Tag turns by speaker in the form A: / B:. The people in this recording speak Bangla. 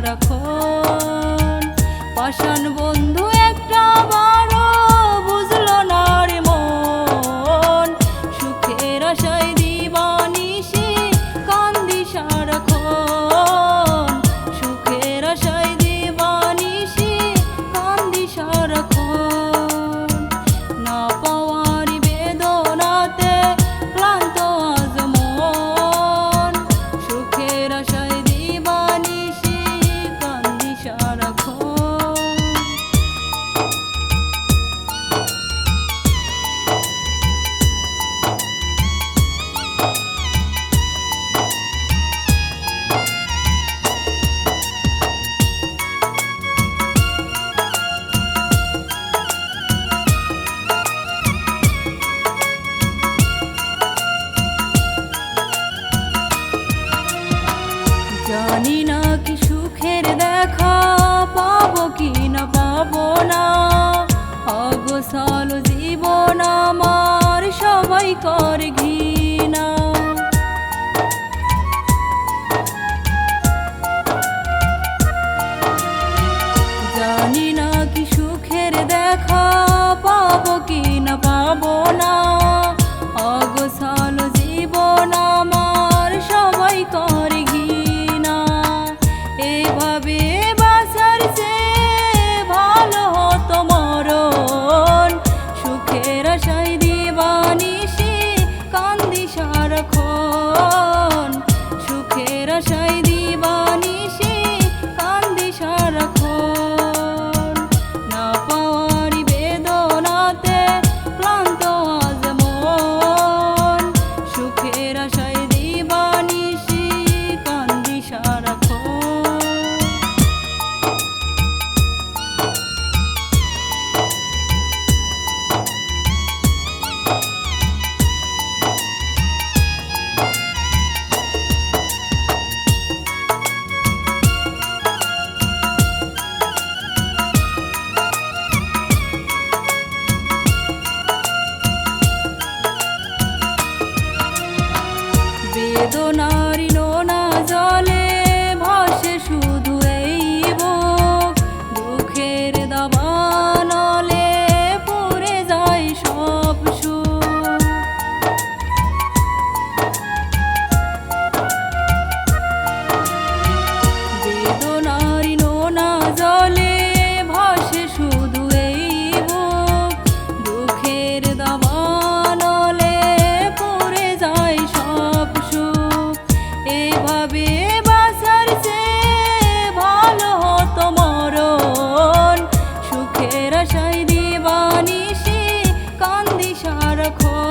A: সারাক্ষণ। পাষাণ বন্ধু Johnny আশায় বেদনা cool.